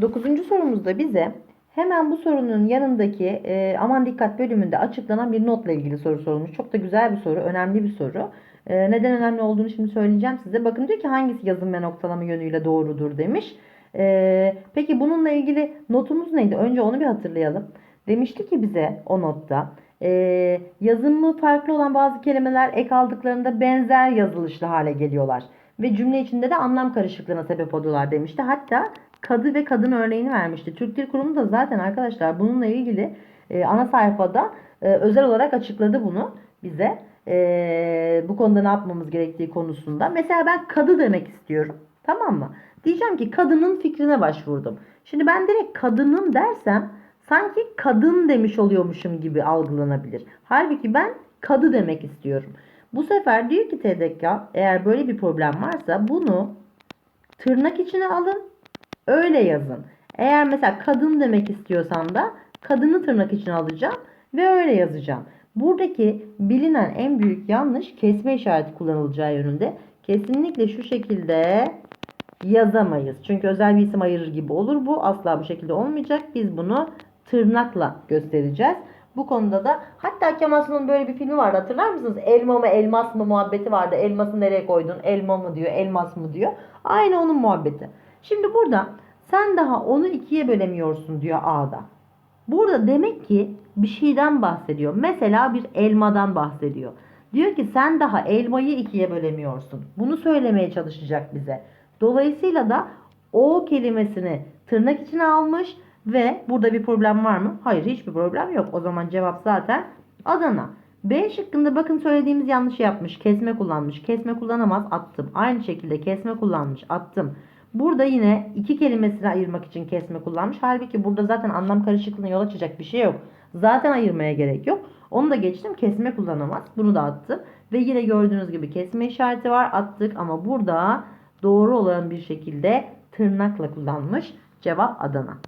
Dokuzuncu sorumuzda bize hemen bu sorunun yanındaki e, aman dikkat bölümünde açıklanan bir notla ilgili soru sorulmuş. Çok da güzel bir soru, önemli bir soru. E, neden önemli olduğunu şimdi söyleyeceğim size. Bakın diyor ki hangisi yazım ve noktalama yönüyle doğrudur demiş. E, peki bununla ilgili notumuz neydi? Önce onu bir hatırlayalım. Demişti ki bize o notta e, yazımı farklı olan bazı kelimeler ek aldıklarında benzer yazılışlı hale geliyorlar. Ve cümle içinde de anlam karışıklığına sebep oluyorlar demişti. Hatta kadı ve kadın örneğini vermişti. Türk Dil Kurumu da zaten arkadaşlar bununla ilgili e, ana sayfada e, özel olarak açıkladı bunu bize. E, bu konuda ne yapmamız gerektiği konusunda. Mesela ben kadı demek istiyorum. Tamam mı? Diyeceğim ki kadının fikrine başvurdum. Şimdi ben direkt kadının dersem sanki kadın demiş oluyormuşum gibi algılanabilir. Halbuki ben kadı demek istiyorum. Bu sefer diyor ki TDK eğer böyle bir problem varsa bunu tırnak içine alın öyle yazın. Eğer mesela kadın demek istiyorsam da kadını tırnak içine alacağım ve öyle yazacağım. Buradaki bilinen en büyük yanlış kesme işareti kullanılacağı yönünde. Kesinlikle şu şekilde yazamayız. Çünkü özel bir isim ayırır gibi olur bu. Asla bu şekilde olmayacak. Biz bunu tırnakla göstereceğiz. Bu konuda da hatta Kemal böyle bir filmi vardı hatırlar mısınız? Elma mı elmas mı muhabbeti vardı. Elması nereye koydun? Elma mı diyor, elmas mı diyor. Aynı onun muhabbeti. Şimdi burada sen daha onu ikiye bölemiyorsun diyor A'da. Burada demek ki bir şeyden bahsediyor. Mesela bir elmadan bahsediyor. Diyor ki sen daha elmayı ikiye bölemiyorsun. Bunu söylemeye çalışacak bize. Dolayısıyla da o kelimesini tırnak içine almış ve burada bir problem var mı? Hayır hiçbir problem yok. O zaman cevap zaten Adana. B şıkkında bakın söylediğimiz yanlış yapmış. Kesme kullanmış. Kesme kullanamaz attım. Aynı şekilde kesme kullanmış attım. Burada yine iki kelimesini ayırmak için kesme kullanmış. Halbuki burada zaten anlam karışıklığına yol açacak bir şey yok. Zaten ayırmaya gerek yok. Onu da geçtim. Kesme kullanamaz. Bunu da attım. Ve yine gördüğünüz gibi kesme işareti var. Attık ama burada doğru olan bir şekilde tırnakla kullanmış. Cevap Adana.